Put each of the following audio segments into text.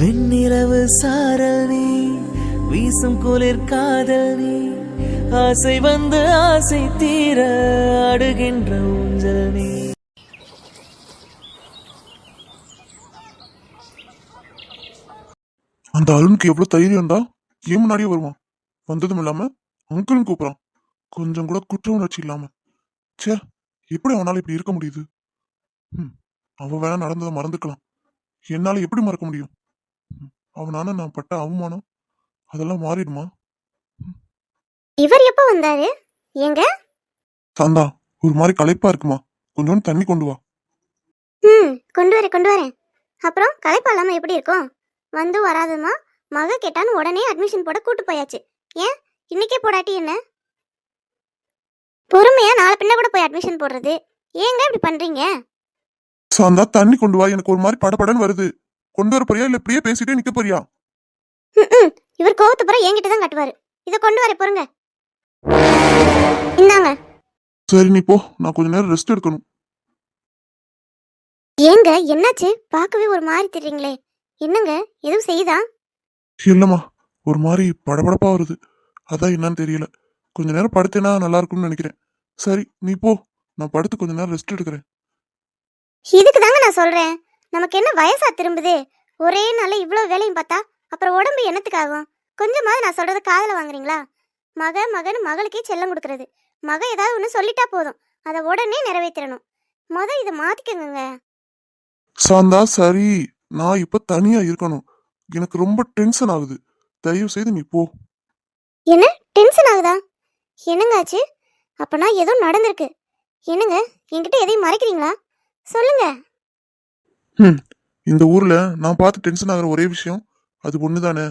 வெண்ணிலவு சாரல் நீ வீசும் குளிர் காதல் நீ ஆசை வந்து ஆசை தீர அடுகின்ற ஊஞ்சல் நீ. அந்த அருணுக்கு எவ்வளவு தான் ஏன் முன்னாடியே வருவான். வந்ததும் இல்லாம அங்கிளும் கூப்பிடுறான். கொஞ்சம் கூட குற்ற உணர்ச்சி இல்லாம. ச்சே எப்படி அவனால இப்படி இருக்க முடியுது? ம், அவன் வேணா நடந்ததை மறந்துக்கலாம். என்னால எப்படி மறக்க முடியும்? அவனால நான் பட்ட அவமானம் அதெல்லாம் மாறிடுமா? இவர் எப்போ வந்தாரு? எங்க? சாந்தா ஒரு மாதிரி களைப்பா இருக்குமா? கொஞ்சோண்டு தண்ணி கொண்டு வா. ம் கொண்டு வரேன் கொண்டு வரேன். அப்புறம் களைப்பு இல்லாம எப்படி இருக்கும்? வந்து வராதுமா? மக கேட்டான்னு உடனே அட்மிஷன் போட கூட்டு போயாச்சு. ஏன்? இன்னைக்கே போடாட்டி என்ன? பொறுமையா நாளை பின்ன கூட போய் அட்மிஷன் போடுறது. ஏங்க இப்படி பண்றீங்க? சாந்தா தண்ணி கொண்டு வா. எனக்கு ஒரு மாதிரி படபடன்னு வருது. கொண்டு வர போறியா? இல்ல இப்படியே பேசிட்டே நிக்க போறியா. இவர் கோவத்து புறம் என்கிட்ட தான் கட்டுவாரு. இதை கொண்டு வர பொறுங்க இந்தாங்க. சரி நீ போ. நான் கொஞ்ச நேரம் ரெஸ்ட் எடுக்கணும். ஏங்க என்னாச்சு? பார்க்கவே ஒரு மாதிரி தெரியுங்களே. என்னங்க? எதுவும் செய்யுதா? இல்லம்மா. ஒரு மாதிரி படபடப்பா வருது. அதான் என்னன்னு தெரியல. கொஞ்ச நேரம் படுத்தேனா நல்லா இருக்கும்னு நினைக்கிறேன். சரி நீ போ. நான் படுத்து கொஞ்ச நேரம் ரெஸ்ட் எடுக்கிறேன். இதுக்கு தாங்க நான் சொல்றேன். நமக்கு என்ன வயசா திரும்புது? ஒரே நாள்ல இவ்வளவு வேலையும் பார்த்தா அப்புறம் உடம்பு என்னத்துக்காகும்? கொஞ்சமாவது நான் சொல்றத காதுல வாங்குறீங்களா? மக மகன் மகளுக்கே செல்லம் கொடுக்கறது. மக ஏதாவது ஒன்று சொல்லிட்டா போதும். அதை உடனே நிறைவேற்றணும் முத இதை மாத்திக்கங்க சாந்தா சரி. நான் இப்ப தனியா இருக்கணும். எனக்கு ரொம்ப டென்ஷன் ஆகுது. தயவு செய்து நீ போ. என்ன? டென்ஷன் ஆகுதா? என்னங்க ஆச்சு? அப்பனா ஏதோ நடந்திருக்கு. என்னங்க? என்கிட்ட எதையும் மறைக்கிறீங்களா? சொல்லுங்க. ம் இந்த ஊர்ல நான் பார்த்து டென்ஷன் ஆகுற ஒரே விஷயம் அது ஒண்ணுதானே?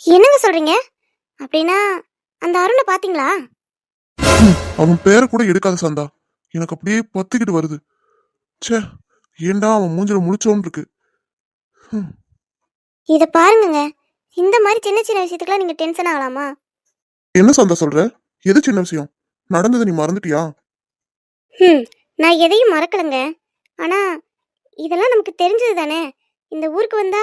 என்னங்க சொல்றீங்க? அப்படின்னா அந்த அருணை பாத்தீங்களா அவன் பேரை கூட எடுக்காத சாந்தா. எனக்கு அப்படியே பத்துக்கிட்டு வருது. ச்சே ஏன்டா அவன் மூஞ்சில முழிச்சோன்னு இருக்கு? ம், இதை பாருங்கங்க. இந்த மாதிரி சின்ன சின்ன விஷயத்துக்குலாம் நீங்க டென்ஷன் ஆகலாமா? என்ன சாந்தா சொல்ற? எது சின்ன விஷயம்? நடந்ததை நீ மறந்துட்டியா? ம் நான் எதையும் மறக்கலைங்க. ஆனா இதெல்லாம் நமக்கு தெரிஞ்சது தானே? இந்த ஊருக்கு வந்தா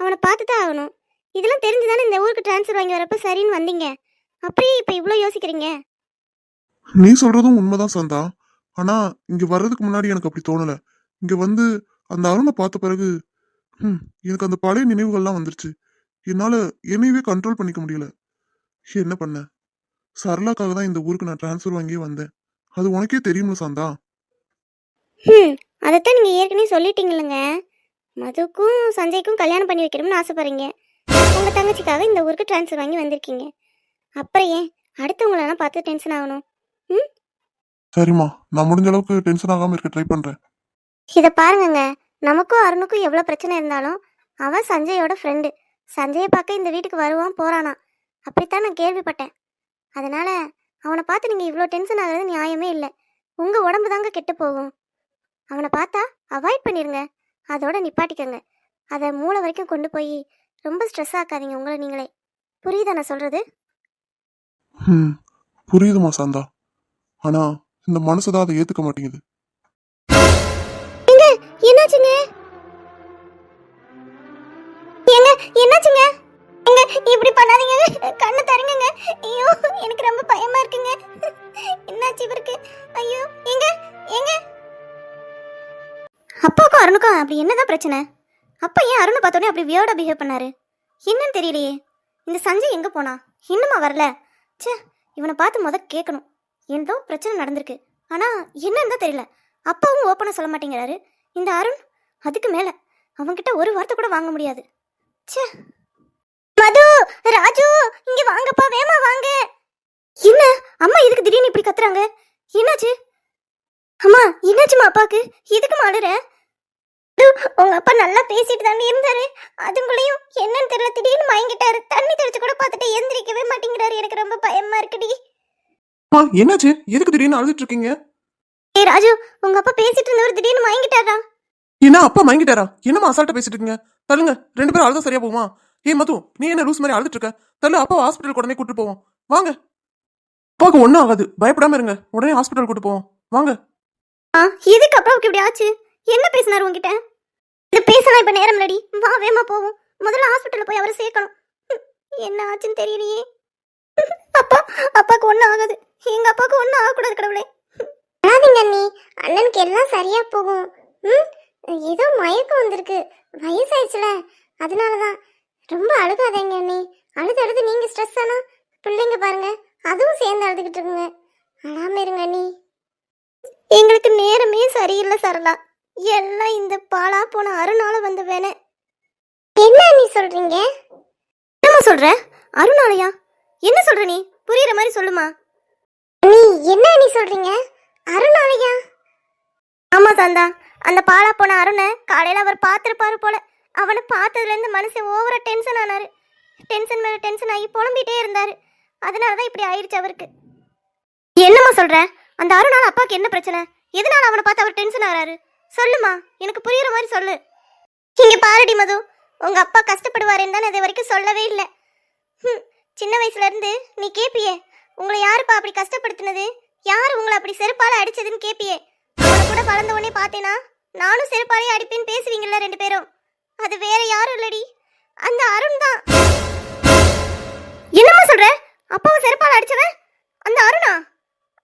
அவனை பார்த்து தான் ஆகணும். இதெல்லாம் தெரிஞ்சு தானே இந்த ஊருக்கு ட்ரான்ஸ்ஃபர் வாங்கி வரப்ப சரின்னு வந்தீங்க? அப்படியே இப்போ இவ்வளோ யோசிக்கிறீங்க? நீ சொல்றதும் உண்மைதான் சந்தா. ஆனா இங்க வர்றதுக்கு முன்னாடி எனக்கு அப்படி தோணல. இங்க வந்து அந்த அருணை பார்த்த பிறகு ஹம், எனக்கு அந்த பழைய நினைவுகள்லாம் வந்துருச்சு. என்னால என்னையவே கண்ட்ரோல் பண்ணிக்க முடியல. என்ன பண்ண? சரளாக்காக தான் இந்த ஊருக்கு நான் டிரான்ஸ்ஃபர் வாங்கி வந்தேன். அது உனக்கே தெரியும்ல சந்தா. ம் அதைத்தான் நீங்கள் ஏற்கனவே சொல்லிட்டீங்களங்க மதுக்கும் சஞ்சய்க்கும் கல்யாணம் பண்ணி வைக்கணும்னு ஆசைப்படுறீங்க. உங்கள் தங்கச்சிக்காக இந்த ஊருக்கு ட்ரான்ஸ்ஃபர் வாங்கி வந்திருக்கீங்க. அப்புறம் ஏன்? அடுத்தவங்களெல்லாம் பார்த்து டென்ஷன் ஆகணும். ம்? சரிம்மா. நான் முடிஞ்ச அளவுக்கு டென்ஷன் ஆகாம இருக்க ட்ரை பண்றேன். இதை பாருங்கங்க. நமக்கும் அருணுக்கும் எவ்வளோ பிரச்சனை இருந்தாலும் அவன் சஞ்சயோட ஃப்ரெண்டு சஞ்சயை பார்க்க இந்த வீட்டுக்கு வருவான் போறானா. அப்படித்தான் நான் கேள்விப்பட்டேன். அதனால அவனை பார்த்து நீங்கள் இவ்வளோ டென்ஷன் ஆகிறது நியாயமே இல்லை. உங்கள் உடம்பு தாங்க கெட்டு போகும். அவனை பார்த்தா அவாய்ட் பண்ணிடுங்க அதோட நிப்பாட்டிக்கங்க. அதை மூளை வரைக்கும் கொண்டு போய் ரொம்ப ஸ்ட்ரெஸ் ஆக்காதீங்க உங்களை நீங்களே. புரியுதா நான் சொல்கிறது ம் புரியுதுமா சந்தா. ஆனா இந்த மனசு தான் அதை ஏத்துக்க மாட்டேங்குது. எங்க என்னாச்சுங்க? ஏங்க என்னாச்சுங்க? எங்க இப்படி பண்ணாதீங்க. கண்ணு தருங்க ஐயோ எனக்கு ரொம்ப பயமா இருக்குங்க. என்னாச்சு இவருக்கு? ஐயோ எங்க எங்க அப்பாவுக்கும் அருணுக்கும் அப்படி என்னதான் பிரச்சனை? அப்பா ஏன் அருணை பார்த்தோன்னே அப்படி வியோடா பிஹேவ் பண்ணாரு? என்னன்னு தெரியலையே. இந்த சஞ்சய் எங்க போனா? இன்னுமா வரல? ச்சே இவனை பார்த்து முத கேட்கணும் ஏதோ பிரச்சனை நடந்திருக்கு. ஆனா என்னன்னு தான் தெரியல. அப்பாவும் ஓப்பனா சொல்ல மாட்டேங்கிறாரு. இந்த அருண் அதுக்கு மேல. அவன்கிட்ட ஒரு வார்த்தை கூட வாங்க முடியாது. ச்சே. மது ராஜு இங்க வாங்கப்பா வேமா வாங்க. என்ன? அம்மா இதுக்கு திடீர்னு இப்படி கத்துறாங்க? என்னாச்சு? அம்மா என்னாச்சுமா அப்பாக்கு? எதுக்கு மது, உங்க அப்பா நல்லா பேசிட்டு தானே இருந்தாரு. அதுக்குள்ளேயும் என்னன்னு தெரியல திடீர்னு மயங்கிட்டாரு. தண்ணி தெளிச்சு கூட பார்த்துட்டு எந்திரிக்கவே மாட்டேங்கிறாரு. எனக்கு ரொம்ப பயமா இருக்குடி. அம்மா, என்னாச்சு? எதுக்கு திடீர்னு அழுதுட்டு இருக்கீங்க? ஏய் ராஜு உங்க அப்பா பேசிட்டு இருந்தவர் திடீர்னு மயங்கிட்டாரா? என்ன அப்பா வாங்கிட்டாரா என்னம்மா அசால்ட்டா பேசிட்டு இருக்கீங்க? தள்ளுங்க ரெண்டு பேரும் அழுதா சரியா போகுமா? ஏ மது நீ என்ன லூஸ் மாதிரி அழுதுட்டு இருக்க? தள்ளு அப்பா ஹாஸ்பிட்டல் உடனே கூட்டு போவோம். வாங்க. அப்பாவுக்கு ஒன்றும் ஆகாது. பயப்படாம இருங்க. உடனே ஹாஸ்பிட்டல் கூட்டு போவோம். வாங்க. ஆ எதுக்கு அப்பாவுக்கு இப்படி ஆச்சு? என்ன பேசினார் உங்ககிட்ட இது பேசலாம் இப்ப நேரம் இல்லடி. வா வேமா போவோம். முதல்ல ஹாஸ்பிட்டல்ல போய் அவரை சேர்க்கணும். என்ன ஆச்சுன்னு தெரியலையே. அப்பா அப்பாக்கு ஒன்றும் ஆகாது. எங்க அப்பாவுக்கு ஒன்றும் ஆகக்கூடாது கடவுளே. ஆகாதீங்க அண்ணி. அண்ணனுக்கு எல்லாம் சரியா போகும். ம் ஏதோ மயக்கம் வந்திருக்கு. வயசாயிடுச்சுல. அதனாலதான். ரொம்ப அழுகாதீங்க அண்ணி. அழுது அழுது நீங்க ஸ்ட்ரெஸ் ஆனா பிள்ளைங்க பாருங்க. அதுவும் சேர்ந்து அழுதுகிட்டு இருக்குங்க. அழாம இருங்க அண்ணி. எங்களுக்கு நேரமே சரியில்லை சரளா. எல்லாம் இந்த பாலா போன அருணால வந்த வேணே என்ன அண்ணி சொல்றீங்க? என்னம்மா சொல்ற? அருணாலயா? என்ன சொல்ற நீ? புரியுற மாதிரி சொல்லுமா. நீ என்ன அண்ணி சொல்றீங்க? அருணாலயா? ஆமா சாந்தா. அந்த பாலா போன அருணை காலையில அவர் பார்த்துருப்பாரு போல. அவனை பார்த்ததுல இருந்து மனுஷன் ஓவரா டென்ஷன் ஆனாரு. டென்ஷன் மேல டென்ஷன் ஆகி புலம்பிட்டே இருந்தாரு. அதனாலதான் இப்படி ஆயிடுச்சு அவருக்கு. என்னம்மா சொல்ற? அந்த அருணால அப்பாவுக்கு என்ன பிரச்சனை? எதனால அவனை பார்த்து அவர் டென்ஷன் ஆறாரு சொல்லுமா எனக்கு புரியுற மாதிரி சொல்லு. இங்க பாருடி மது உங்க அப்பா கஷ்டப்படுவாருன்னு தான் இது வரைக்கும் சொல்லவே இல்லை. சின்ன வயசுல இருந்து நீ கேப்பியே உங்களை யாருப்பா அப்படி கஷ்டப்படுத்தினது? யார் உங்களை அப்படி செருப்பால அடிச்சதுன்னு கேப்பியே? அவனை கூட வளர்ந்த உடனே பார்த்தேனா நானும் செருப்பாலே அடிப்பேன்னு பேசுவீங்கல்ல ரெண்டு பேரும். அது வேற யாரும் இல்லடி. அந்த அருண் தான். என்னம்மா சொல்ற? அப்பாவை செருப்பால அடிச்சவன்? அந்த அருணா?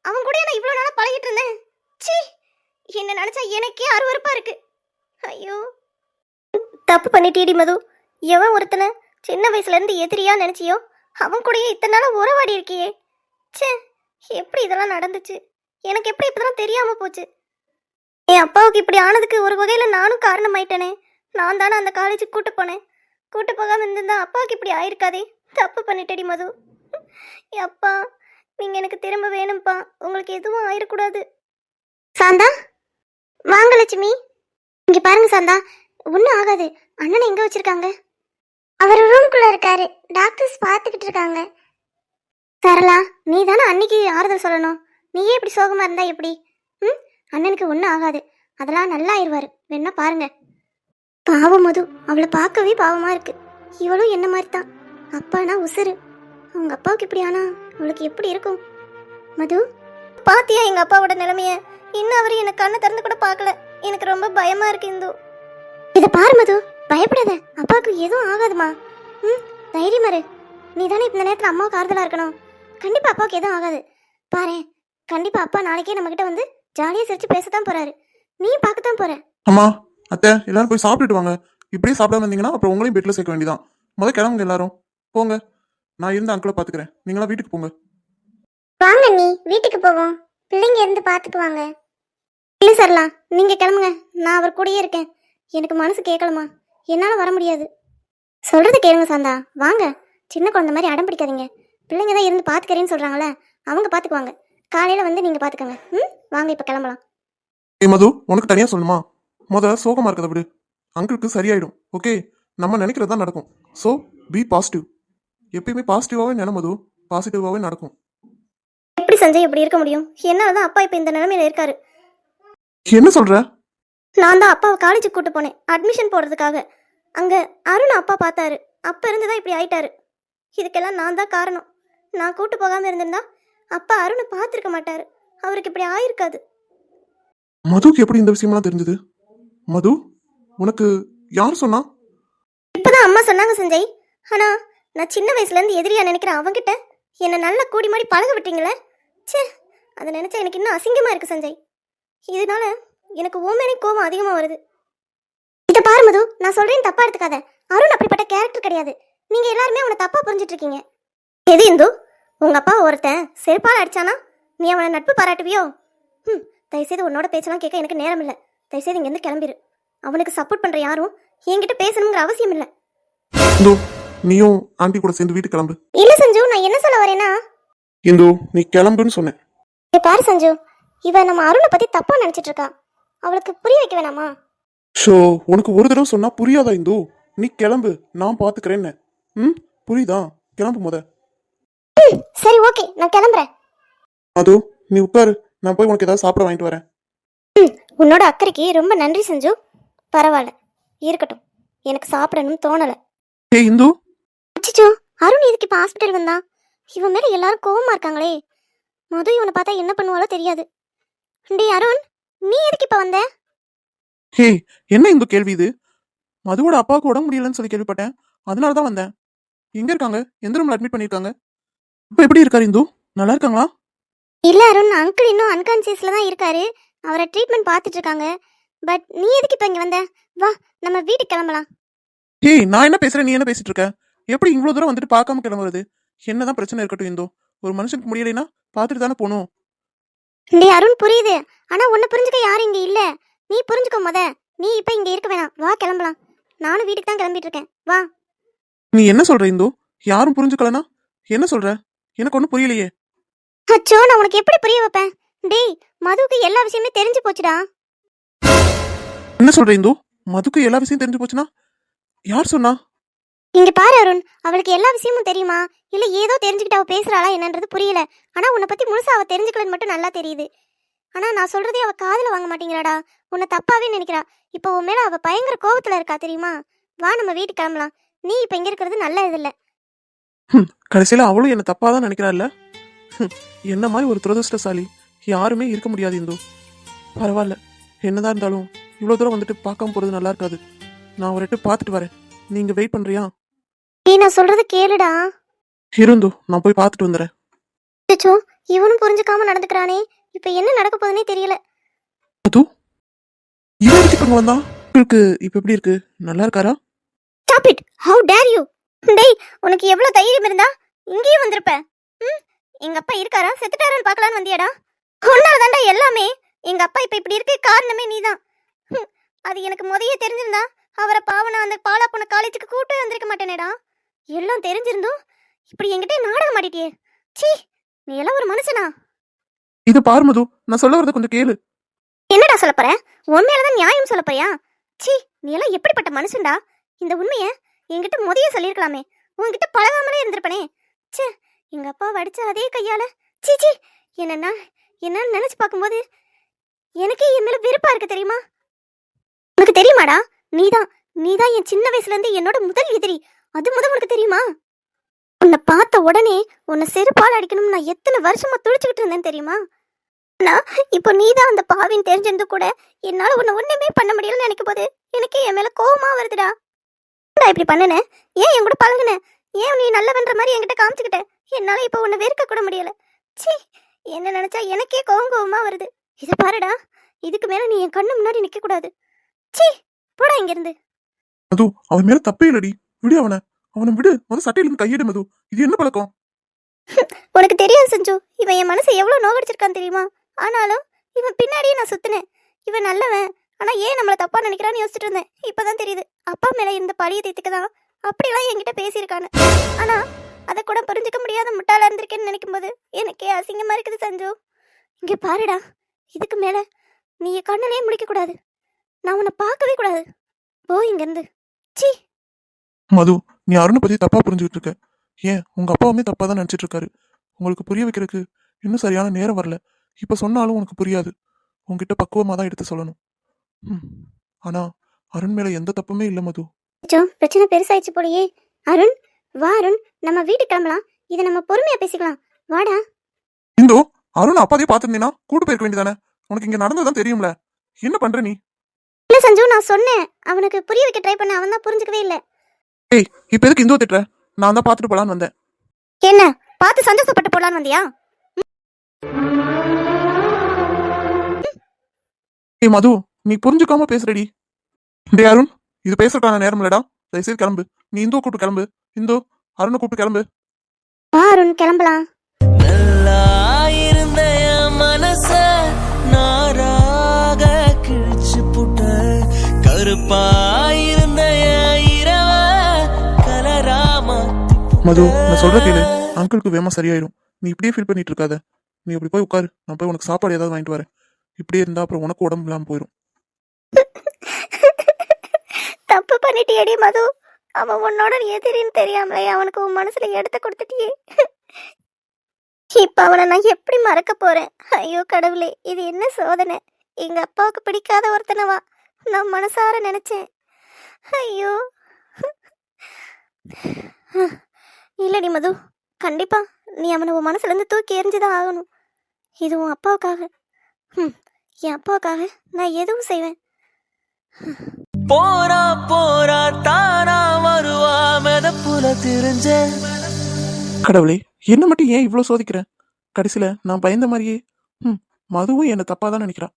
அவன் கூட நான் இவ்வளோ நாளாக பழகிட்டு இருந்தேன். ச்சீ என்ன நினச்சா எனக்கே அருவறுப்பாக இருக்கு. ஐயோ. தப்பு பண்ணிட்டேடி மது. எவன் ஒருத்தனை சின்ன வயசுலேருந்து எதிரியா நினச்சியோ அவன் கூடயே இத்தனை நாளாக உறவாடி இருக்கியே. ச்சே எப்படி இதெல்லாம் நடந்துச்சு? எனக்கு எப்படி இப்பதான் தெரியாமல் போச்சு? என் அப்பாவுக்கு இப்படி ஆனதுக்கு ஒரு வகையில் நானும் காரணமாயிட்டேனே. நான் தானே அந்த காலேஜுக்கு கூட்டு போனேன். கூட்டு போகாமல் இருந்திருந்தா அப்பாவுக்கு இப்படி ஆயிருக்காதே. தப்பு பண்ணிட்டேடி மது. என் அப்பா நீங்க எனக்கு திரும்ப வேணும்ப்பா உங்களுக்கு எதுவும் ஆயிடக்கூடாது சாந்தா? வாங்க லட்சுமி. இங்க பாருங்க சாந்தா. ஒன்றும் ஆகாது. அண்ணனை எங்க வச்சிருக்காங்க? அவர் ரூம்குள்ள இருக்காரு. டாக்டர்ஸ் பார்த்துக்கிட்டு இருக்காங்க. சரளா நீ தானே அன்னைக்கு ஆறுதல் சொல்லணும். நீயே இப்படி சோகமா இருந்தா எப்படி? ம்? அண்ணனுக்கு ஒன்றும் ஆகாது. அதெல்லாம் நல்லா ஆயிடுவாரு. வேணா பாருங்க. பாவம் மது. அவளை பார்க்கவே பாவமா இருக்கு. இவளும் என்ன மாதிரி தான் அப்பானா உசுரு அவங்க அப்பாவுக்கு இப்படி ஆனா அவளுக்கு எப்படி இருக்கும்? மது பாத்தியா எங்க அப்பாவோட நிலைமைய? இன்னும் அவர் எனக்கு கண்ணை திறந்து கூட பார்க்கல. எனக்கு ரொம்ப பயமா இருக்கு இந்து. இத பாரு மது. பயப்படாத. அப்பாவுக்கு எதுவும் ஆகாதுமா. ம் தைரியமாரு நீ தானே இந்த நேரத்தில் அம்மாவுக்கு ஆறுதலாக இருக்கணும். கண்டிப்பா அப்பாவுக்கு எதுவும் ஆகாது. பாரு கண்டிப்பா அப்பா நாளைக்கே நம்ம கிட்ட வந்து ஜாலியாக சிரிச்சு பேசத்தான் போறாரு. நீ பார்க்கத்தான் போற. அம்மா அத்தை எல்லாரும் போய் சாப்பிட்டுட்டு வாங்க. இப்படியே சாப்பிடாம இருந்தீங்கன்னா அப்புறம் உங்களையும் பெட்ல சேர்க்க வேண்டியதான் முதல்ல கிளம்புங்க எல்லாரும். போங்க. நான் இருந்த அங்கிளை பாத்துக்கிறேன். நீங்களாம் வீட்டுக்கு போங்க. வாங்க அண்ணி. வீட்டுக்கு போவோம். பிள்ளைங்க இருந்து பார்த்துக்குவாங்க இல்லை சரலாம் நீங்க கிளம்புங்க. நான் அவர் கூடயே இருக்கேன். எனக்கு மனசு கேட்கலமா என்னால் வர முடியாது. சொல்றது கேளுங்க சாந்தா. வாங்க. சின்ன குழந்தை மாதிரி அடம் பிடிக்காதீங்க. பிள்ளைங்க தான் இருந்து பார்த்துக்கிறேன்னு சொல்றாங்களே அவங்க பார்த்துக்குவாங்க காலையில வந்து நீங்க பார்த்துக்கோங்க ம்? வாங்க இப்போ கிளம்பலாம். ஏ மது உனக்கு தனியா சொல்லணுமா? முத சோகமா இருக்கதை விடு. அங்கிளுக்கு சரியாயிடும். ஓகே? நம்ம நினைக்கிறது தான் நடக்கும். ஸோ பி பாசிட்டிவ் எப்பயுமே பாசிட்டிவாகவே நினை மது பாசிட்டிவாகவே நடக்கும். எப்படி சஞ்சய் இப்படி இருக்க முடியும்? என்னால தான் அப்பா இப்போ இந்த நிலைமையில இருக்காரு. என்ன சொல்ற? நான் தான் அப்பாவை காலேஜுக்கு கூட்டு போனேன். அட்மிஷன் போடுறதுக்காக. அங்க அருண் அப்பா பார்த்தாரு. அப்ப இருந்து தான் இப்படி ஆயிட்டாரு. இதுக்கெல்லாம் நான் தான் காரணம். நான் கூட்டு போகாம இருந்திருந்தா அப்பா அருணை பார்த்துருக்க மாட்டாரு. அவருக்கு இப்படி ஆயிருக்காது. மதுக்கு எப்படி இந்த விஷயமெல்லாம் தெரிஞ்சது? மது உனக்கு யார் சொன்னா? இப்பதான் அம்மா சொன்னாங்க சஞ்சய். ஆனா நான் சின்ன வயசுலேருந்து எதிரியாக எதிரியா நினைக்கிறேன் அவங்கிட்ட. என்னை நல்லா கூடி மாடி பழக விட்டீங்களே? ச்சே அதை நினச்சா எனக்கு இன்னும் அசிங்கமாக இருக்கு சஞ்சய். இதனால எனக்கு ஓமேனே கோபம் அதிகமாக வருது. இதை பாரு மது. நான் சொல்கிறேன் தப்பாக எடுத்துக்காத. அருண் அப்படிப்பட்ட கேரக்டர் கிடையாது. நீங்கள் எல்லாருமே அவனை தப்பாக புரிஞ்சிட்டு இருக்கீங்க எது இந்து? உங்கள் அப்பா ஒருத்தன் செருப்பால் அடிச்சானா? நீ அவனை நட்பு பாராட்டுவியோ? ம் தயவுசெய்து உன்னோட பேச்செல்லாம் கேட்க எனக்கு நேரம் இல்லை தயவுசெய்து இங்கேருந்து கிளம்பிரு. அவனுக்கு சப்போர்ட் பண்ணுற யாரும் என்கிட்ட பேசணுங்கிற அவசியம் இல்லை நீயும் ஆண்டி கூட சேர்ந்து வீட்டுக்கு கிளம்பு. இல்ல சஞ்சு நான் என்ன சொல்ல வரேன்னா? இந்து நீ கிளம்புன்னு சொன்னேன். இங்க பாரு சஞ்சு இவ நம்ம அருணை பத்தி தப்பா நினைச்சிட்டு இருக்கா. அவளுக்கு புரிய வைக்க வேணாமா? ஷோ உனக்கு ஒரு தடவை சொன்னா புரியாதா இந்து? நீ கிளம்பு நான் பாத்துக்கிறேன்னு. ம் புரியுதா? கிளம்பு முத. சரி ஓகே நான் கிளம்புறேன். மது நீ உட்காரு. நான் போய் உனக்கு ஏதாவது சாப்பிட வாங்கிட்டு வரேன். உன்னோட அக்கறைக்கு ரொம்ப நன்றி சஞ்சு. பரவாயில்ல இருக்கட்டும். எனக்கு சாப்பிடணும்னு தோணல. ஏய் இந்து அச்சிச்சோ அருண் இதுக்கு இப்ப ஹாஸ்பிட்டல் வந்தான்? இவன் மேல எல்லாரும் கோவமா இருக்காங்களே. மது இவனை பார்த்தா என்ன பண்ணுவாளோ தெரியாது. டேய் அருண் நீ எதுக்கு இப்ப வந்த? ஹே என்ன இந்து கேள்வி இது? மதுவோட அப்பாவுக்கு உடம்பு முடியலன்னு சொல்லி கேள்விப்பட்டேன். அதனால தான் வந்தேன். எங்க இருக்காங்க? எந்த ரூம்ல அட்மிட் பண்ணிருக்காங்க இப்போ எப்படி இருக்காரு இந்து? நல்லா இருக்காங்களா? இல்ல அருண் அங்கிள் இன்னும் அன்கான்சியஸ்ல தான் இருக்காரு. அவரை ட்ரீட்மெண்ட் பார்த்துட்டு இருக்காங்க. பட் நீ எதுக்கு இப்போ இங்க வந்த? வா நம்ம வீட்டுக்கு கிளம்பலாம். ஏய் நான் என்ன பேசுறேன்? நீ என்ன பேசிட்டு இருக்க? எப்படி இவ்வளவு தூரம் வந்துட்டு பார்க்காம கிளம்புறது? என்னதான் பிரச்சனை இருக்கட்டும் இந்தோ. ஒரு மனுஷனுக்கு முடியலைன்னா பார்த்துட்டு தானே போகணும். டேய் அருண் புரியுது. ஆனா உன்னை புரிஞ்சுக்க யாரும் இங்க இல்ல. நீ புரிஞ்சுக்கோ முத. நீ இப்ப இங்க இருக்க வேணாம். வா கிளம்பலாம். நானும் வீட்டுக்கு தான் கிளம்பிட்டு இருக்கேன். வா. நீ என்ன சொல்ற இந்து? யாரும் புரிஞ்சுக்கலனா? என்ன சொல்ற? எனக்கு ஒன்றும் புரியலையே. அச்சோ நான் உனக்கு எப்படி புரிய வைப்பேன்? டேய் மதுவுக்கு எல்லா விஷயமே தெரிஞ்சு போச்சுடா. என்ன சொல்ற இந்து? மதுக்கு எல்லா விஷயம் தெரிஞ்சு போச்சுன்னா? யார் சொன்னா? இங்க பாரு அருண் அவளுக்கு எல்லா விஷயமும் தெரியுமா? இல்ல ஏதோ தெரிஞ்சுக்கிட்டு அவ பேசுறாளா என்னன்றது புரியல. ஆனா உன்னை பத்தி முழுசா அவ தெரிஞ்சுக்கலன்னு மட்டும் நல்லா தெரியுது. ஆனா நான் சொல்றதே அவ காதுல வாங்க மாட்டேங்கிறாடா. உன்னை தப்பாவே நினைக்கிறா. இப்போ உன் மேல அவ பயங்கர கோபத்துல இருக்கா தெரியுமா? வா நம்ம வீட்டுக்கு கிளம்பலாம். நீ இப்ப இங்க இருக்கிறது நல்ல இது இல்ல. கடைசியில அவளும் என்ன தப்பா தான் நினைக்கிறாள் என்ன மாதிரி ஒரு துரதிருஷ்டசாலி. யாருமே இருக்க முடியாது இந்து. பரவாயில்ல. என்னதான் இருந்தாலும் இவ்வளவு தூரம் வந்துட்டு பார்க்காம போறது நல்லா இருக்காது. நான் ஒரு பார்த்துட்டு வரேன். நீங்க வெயிட் பண்றியா? நீ நான் சொல்றது கேளுடா. இருந்து நான் போய் பார்த்துட்டு வந்துடுறேன் அச்சோ இவனும் புரிஞ்சுக்காம நடந்துக்கிறானே. இப்ப என்ன நடக்க போகுதுன்னே தெரியல. மது இவன் எதுக்கு இங்க வந்தான்? உங்களுக்கு இப்ப எப்படி இருக்கு? நல்லா இருக்காரா? Stop it how dare you டேய் உனக்கு எவ்வளவு தைரியம் இருந்தா இங்கேயும் வந்திருப்ப. ம் எங்க அப்பா இருக்காரா? செத்துட்டாரான்னு பார்க்கலான்னு வந்தியாடா? உன்னால தாண்டா எல்லாமே. எங்க அப்பா இப்ப இப்படி இருக்க காரணமே நீதான். ஹம், அது எனக்கு முதைய தெரிஞ்சிருந்தா அவரை பாவனை அந்த பாலா பொண்ண காலேஜுக்கு கூட்டு வந்திருக்க மாட்டேனேடா. எல்லாம் தெரிஞ்சிருந்தும் இப்படி என்கிட்ட நாடகம் ஆடிட்டியே. சீ நீ எல்லாம் ஒரு மனுஷனா? இது பாரு மது நான் சொல்ல வரத கொஞ்சம் கேளு. என்னடா சொல்ல போற? உண்மையிலதான் நியாயம் சொல்ல போறியா? சீ நீ எல்லாம் எப்படிப்பட்ட மனுஷன்டா? இந்த உண்மைய என்கிட்ட முதைய சொல்லியிருக்கலாமே. உன்கிட்ட பழகாமலே இருந்திருப்பனே. ச்சே எங்க அப்பா வடிச்ச அதே கையால சீ சீ என்னன்னா என்னன்னு நினைச்சு பார்க்கும்போது எனக்கே என் மேல வெறுப்பா இருக்கு தெரியுமா? உனக்கு தெரியுமாடா? நீதான் நீதான் என் சின்ன வயசுல இருந்து என்னோட முதல் எதிரி. அது முத உனக்கு தெரியுமா? உன்னை பார்த்த உடனே உன்னை செருப்பால் அடிக்கணும்னு நான் எத்தனை வருஷமா துடிச்சுக்கிட்டு இருந்தேன் தெரியுமா? நான் இப்போ நீதான் அந்த பாவின்னு தெரிஞ்சிருந்து கூட என்னால உன்னை ஒண்ணுமே பண்ண முடியலன்னு நினைக்கும் போது எனக்கு என் மேல கோவமாக வருதுடா. நான் இப்படி பண்ணுன? ஏன் என் கூட பழகுன? ஏன் நீ நல்லவன்ற மாதிரி என்கிட்ட காமிச்சுக்கிட்ட? என்னால இப்போ உன்னை வெறுக்க கூட முடியல. ச்சீ என்ன நினைச்சா எனக்கே கோவம் கோவமா வருது. இதை பாருடா இதுக்கு மேல நீ என் கண்ணு முன்னாடி நிக்க கூடாது ச்சீ போடா இங்க இருந்து மது அவன் மேல தப்பே இல்லடி. விடு அவனை. அவனை விடு. முதல் சட்டையிலிருந்து இருந்து கையெடு மது. இது என்ன பழக்கம்? உனக்கு தெரியாது செஞ்சு. இவன் என் மனசை எவ்வளவு நோகடிச்சிருக்கான் தெரியுமா? ஆனாலும் இவன் பின்னாடியே நான் சுத்தினேன். இவன் நல்லவன். ஆனா ஏன் நம்மள தப்பா நினைக்கிறான்னு யோசிச்சுட்டு இருந்தேன். இப்பதான் தெரியுது. அப்பா மேல இருந்த பழிய தீத்துக்கு தான் அப்படிலாம் என்கிட்ட பேசியிருக்கானு ஆனா அதை கூட புரிஞ்சுக்க முடியாத முட்டாளா இருந்திருக்கேன்னு நினைக்கும் போது எனக்கே அசிங்கமா இருக்குது சஞ்சு. இங்க பாருடா. இதுக்கு மேல நீ என் கண்ணிலே முடிக்க கூடாது நான் உன்னை பார்க்கவே கூடாது. போ இங்க இருந்து சீ மது நீ அருணை பத்தி தப்பா புரிஞ்சுக்கிட்டு இருக்க. ஏன்? உங்க அப்பாவுமே தப்பா தான் நினைச்சிட்டு இருக்காரு. உங்களுக்கு புரிய வைக்கிறதுக்கு இன்னும் சரியான நேரம் வரல. இப்ப சொன்னாலும் உனக்கு புரியாது. உன்கிட்ட பக்குவமா தான் எடுத்து சொல்லணும். ம். ஆனா அருண் மேல எந்த தப்புமே இல்ல மது. பிரச்சனை பெருசாயிடுச்சு போலயே. அருண் வா அருண் நம்ம வீட்டுக்கு கிளம்பலாம். இதை நம்ம பொறுமையா பேசிக்கலாம். வாடா. இந்து அருண் அப்பாதையே பாத்துருந்தீனா கூட்டு போயிருக்க வேண்டியதானே? உனக்கு இங்க நடந்ததுதான் தெரியும்ல. என்ன பண்ற நீ? இல்ல சஞ்சு நான் சொன்னேன். அவனுக்கு புரிய வைக்க ட்ரை பண்ண அவன் தான் புரிஞ்சுக்கவே இல்ல. ஏய் இப்ப எதுக்கு இந்துவை திட்டுற? நான் தான் பாத்துட்டு போலான்னு வந்தேன். என்ன? பார்த்து சந்தோஷப்பட்டு போலான்னு வந்தியா? ஏய் மது நீ புரிஞ்சுக்காம பேசுறடி. டேய் அருண் இது பேசுறதுக்கான நேரம் இல்லடா தயவுசெய்து கிளம்பு. நீ இந்துவை கூப்பிட்டு கிளம்பு. இந்து அருணை கூப்பிட்டு கிளம்பு. வா அருண் கிளம்பலாம். நல்லா இருந்த என் மனச. நாராக கிழிச்சு புட்ட. கருப்பா மது நான் சொல்ற கேளு. அங்கிளுக்கு வேமா சரியாயிடும் நீ இப்படியே ஃபீல் பண்ணிட்டு இருக்காத. நீ இப்படி போய் உட்காரு. நான் போய் உனக்கு சாப்பாடு ஏதாவது வாங்கிட்டு வரேன். இப்படியே இருந்தா அப்புறம் உனக்கு உடம்பு இல்லாம போயிடும் தப்பு பண்ணிட்டியடி மது. அவன் உன்னோட எதிரின்னு தெரியாமலே அவனுக்கு உன் மனசுல எடுத்து கொடுத்துட்டியே. இப்ப அவனை நான் எப்படி மறக்க போறேன்? ஐயோ கடவுளே இது என்ன சோதனை? எங்க அப்பாவுக்கு பிடிக்காத ஒருத்தனவா? நான் மனசார நினைச்சேன். ஐயோ. இல்லடி மது. கண்டிப்பா நீ அவனை உன் மனசுல இருந்து தூக்கி எறிஞ்சுதான் ஆகணும். இது உன் அப்பாவுக்காக. ம், என் அப்பாவுக்காக நான் எதுவும் செய்வேன். போறா போறா தானா வருவா மெதப்புல தெரிஞ்ச. கடவுளே என்ன மட்டும் ஏன் இவ்வளோ சோதிக்கிறேன் கடைசியில் நான் பயந்த மாதிரியே. ம் மதுவும் என்னை தப்பாக தான் நினைக்கிறான்.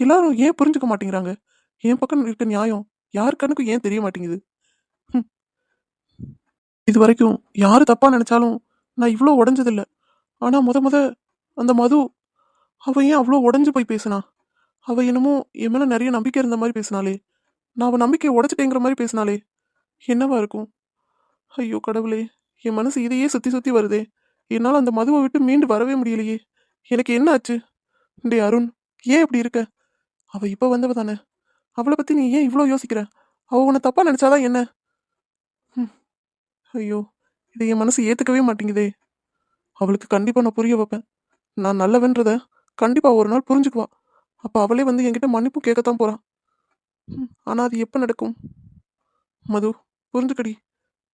எல்லாரும் ஏன் புரிஞ்சுக்க மாட்டேங்கிறாங்க? என் பக்கம் இருக்க நியாயம் யார் கண்ணுக்கும் ஏன் தெரிய மாட்டேங்குது. இது வரைக்கும் யாரு தப்பா நினைச்சாலும் நான் இவ்வளோ உடஞ்சதில்ல. ஆனா முத முத அந்த மது அவ ஏன் அவ்வளோ உடஞ்சு போய் பேசினா? அவ என்னமோ என் மேல நிறைய நம்பிக்கை இருந்த மாதிரி பேசினாலே நான் அவ நம்பிக்கையை உடைச்சிட்டேங்கிற மாதிரி பேசினாலே என்னவா இருக்கும்? ஐயோ கடவுளே என் மனசு இதையே சுத்தி சுத்தி வருதே. என்னால் அந்த மதுவை விட்டு மீண்டு வரவே முடியலையே. எனக்கு என்ன ஆச்சு டே அருண் ஏன் இப்படி இருக்க? அவ இப்போ வந்தவ தானே. அவளை பத்தி நீ ஏன் இவ்வளோ யோசிக்கிற? அவ உன்னை தப்பா நினைச்சாதான் என்ன? ஐயோ இதை என் மனசு ஏற்றுக்கவே மாட்டேங்குதே. அவளுக்கு கண்டிப்பாக நான் புரிய வைப்பேன். நான் நல்லவன்றத கண்டிப்பாக ஒரு நாள் புரிஞ்சுக்குவா அப்போ அவளே வந்து என்கிட்ட மன்னிப்பு கேட்கத்தான் போகிறான் ஆனால் அது எப்போ நடக்கும்? மது புரிஞ்சுக்கடி.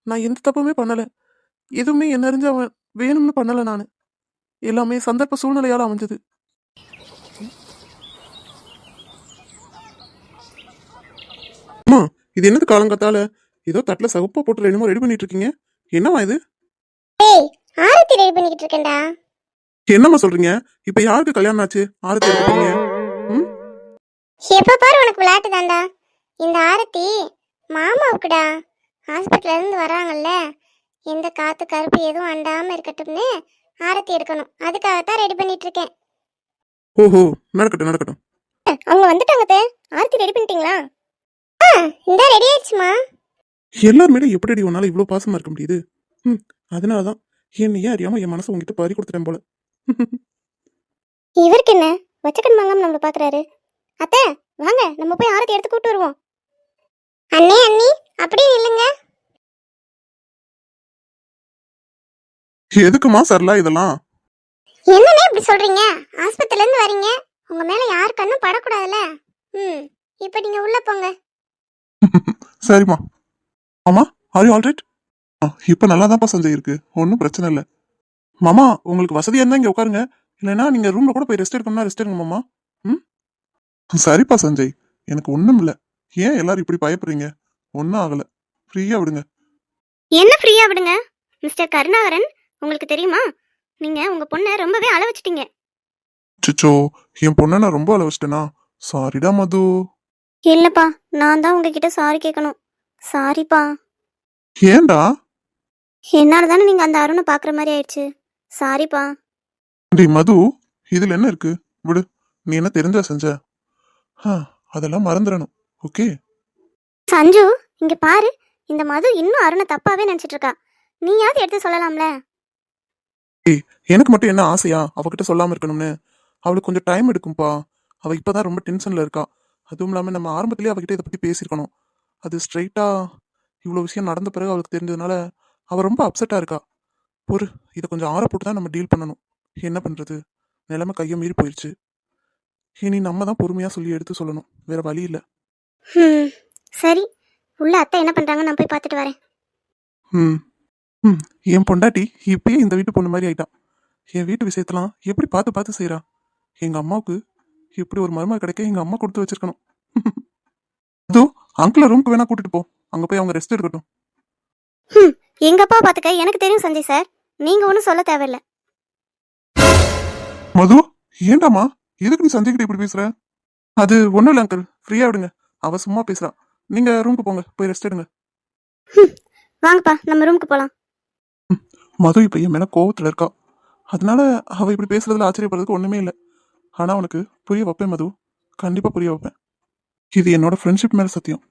நான் எந்த தப்புமே பண்ணலை. எதுவுமே என்ன அறிஞ்சு அவன் வேணும்னு பண்ணலை நான். எல்லாமே சந்தர்ப்ப சூழ்நிலையால் அமைஞ்சது. அம்மா இது என்னது காலங்கத்தால? ஏதோ தட்டுல சகப்பா போட்டு என்னமோ ரெடி பண்ணிட்டு இருக்கீங்க என்னவா இது? ஏய் ஆரத்தி ரெடி பண்ணிக்கிட்டு இருக்கேன்டா என்னம்மா சொல்றீங்க? இப்ப யாருக்கு கல்யாணம் ஆச்சு? ஆரத்தி எடுக்கிறீங்க ம்? எப்ப பாரு உனக்கு விளையாட்டு தான்டா. இந்த ஆரத்தி மாமாவுக்குடா. ஹாஸ்பிட்டல்ல இருந்து வராங்கல்ல. எந்த காத்து கருப்பு எதுவும் அண்டாம இருக்கட்டும்னு ஆரத்தி எடுக்கணும். அதுக்காகத்தான் ரெடி பண்ணிட்டு இருக்கேன் ஓஹோ நடக்கட்டும் நடக்கட்டும். அவங்க வந்துட்டாங்க தே. ஆர்த்தி ரெடி பண்ணிட்டீங்களா? ஆ இந்த ரெடி ஆயிடுச்சுமா. எல்லார் மேலே எப்படி உன்னால இவ்வளவு பாசமா இருக்க முடியுது? ம் அதனாலதான் என்னையே அறியாம என் மனசை உங்ககிட்ட பறி கொடுத்துட்டேன் போல. இவருக்கு என்ன? வச்சக்கன் வாங்காம நம்மள பாக்குறாரு. அத்தை வாங்க நம்ம போய் ஆரத்தி எடுத்து கூட்டு வருவோம். அண்ணே அண்ணி அப்படியே நில்லுங்க. எதுக்குமா சரலா இதெல்லாம்? என்னண்ணே இப்படி சொல்றீங்க? ஆஸ்பத்திரில இருந்து வரீங்க. உங்க மேல யார் கண்ணும் படக்கூடாதுல்ல? ம் இப்போ நீங்க உள்ள போங்க. சரிம்மா. மாமா ஆர் யூ ஆல்ரைட் இப்போ நல்லா தான்ப்பா சஞ்சய் இருக்கு. ஒன்றும் பிரச்சனை இல்லை. மாமா உங்களுக்கு வசதியா இருந்தா இங்க உட்காருங்க. இல்லைன்னா நீங்க ரூம்ல கூட போய் ரெஸ்ட் எடுக்கணும்னா ரெஸ்ட் எடுங்க மாமா. ம்? சரிப்பா சஞ்சய். எனக்கு ஒன்றும் இல்லை. ஏன் எல்லாரும் இப்படி பயப்படுறீங்க? ஒன்றும் ஆகல. ஃப்ரீயா விடுங்க. என்ன ஃப்ரீயா விடுங்க? மிஸ்டர் கருணாகரன் உங்களுக்கு தெரியுமா? நீங்க உங்க பொண்ணை ரொம்பவே அள வச்சிட்டீங்க சிச்சோ என் பொண்ணை நான் ரொம்ப அளவச்சிட்டேனா? சாரிடா மது. இல்லப்பா நான் தான் உங்ககிட்ட சாரி கேட்கணும் சாரிப்பா. ஏன்டா? என்னால தானே நீங்க அந்த அருணை பாக்குற மாதிரி ஆயிடுச்சு. சாரிப்பா. டேய் மது இதுல என்ன இருக்கு? விடு நீ என்ன தெரிஞ்சா செஞ்ச? ஆ, அதெல்லாம் மறந்துடணும். ஓகே? சஞ்சு இங்க பாரு. இந்த மது இன்னும் அருணை தப்பாவே நினைச்சிட்டு இருக்கா நீயாவது எடுத்து சொல்லலாம்ல? எனக்கு மட்டும் என்ன ஆசையா? அவகிட்ட சொல்லாம இருக்கணும்னு. அவளுக்கு கொஞ்சம் டைம் எடுக்கும்பா. அவ இப்பதான் ரொம்ப டென்ஷன்ல இருக்கா. அதுவும் இல்லாம நம்ம ஆரம்பத்திலேயே அவகிட்ட இதை பத்தி பேசியிருக்கணும். அது ஸ்ட்ரைட்டா இவ்வளவு விஷயம் நடந்த பிறகு அவளுக்கு தெரிஞ்சதுனால அவ ரொம்ப அப்செட்டா இருக்கா. பொறு இதை கொஞ்சம் ஆற போட்டு தான் நம்ம டீல் பண்ணணும். என்ன பண்றது? நிலைமை கையை மீறி போயிடுச்சு இனி நம்ம தான் பொறுமையா சொல்லி எடுத்து சொல்லணும். வேற வழி இல்ல. ம் சரி. உள்ள அத்தை என்ன பண்றாங்க நான் போய் பார்த்துட்டு வரேன். ம். ம். என் பொண்டாட்டி இப்பயே இந்த வீட்டு பொண்ணு மாதிரி ஆயிட்டான் என் வீட்டு விஷயத்தெல்லாம் எப்படி பார்த்து பார்த்து செய்றா? எங்க அம்மாவுக்கு இப்படி ஒரு மருமக கிடைக்க எங்க அம்மா கொடுத்து வச்சிருக்கணும். அதோ அங்கிள ரூம்க்கு வேணா கூட்டிட்டு போ. அங்க போய் அவங்க ரெஸ்ட் எடுக்கட்டும். ம் எங்க அப்பா பாத்துக்க எனக்கு தெரியும் சஞ்சய் சார் நீங்க ஒன்றும் சொல்ல தேவையில்ல. மது ஏண்டாமா எதுக்கு நீ சஞ்சய் கிட்ட இப்படி பேசுற? அது ஒண்ணும் இல்ல அங்கிள் ஃப்ரீயா விடுங்க. அவ சும்மா பேசுறா. நீங்க ரூம்க்கு போங்க. போய் ரெஸ்ட் எடுங்க. வாங்கப்பா நம்ம ரூமுக்கு போலாம். மது இப்ப என் மேல கோவத்துல இருக்கா. அதனால அவ இப்படி பேசுறதுல ஆச்சரியப்படுறதுக்கு ஒண்ணுமே இல்ல. ஆனா உனக்கு புரிய வைப்பேன் மது. கண்டிப்பா புரிய வைப்பேன். இது என்னோட ஃப்ரெண்ட்ஷிப் மேல சத்தியம்.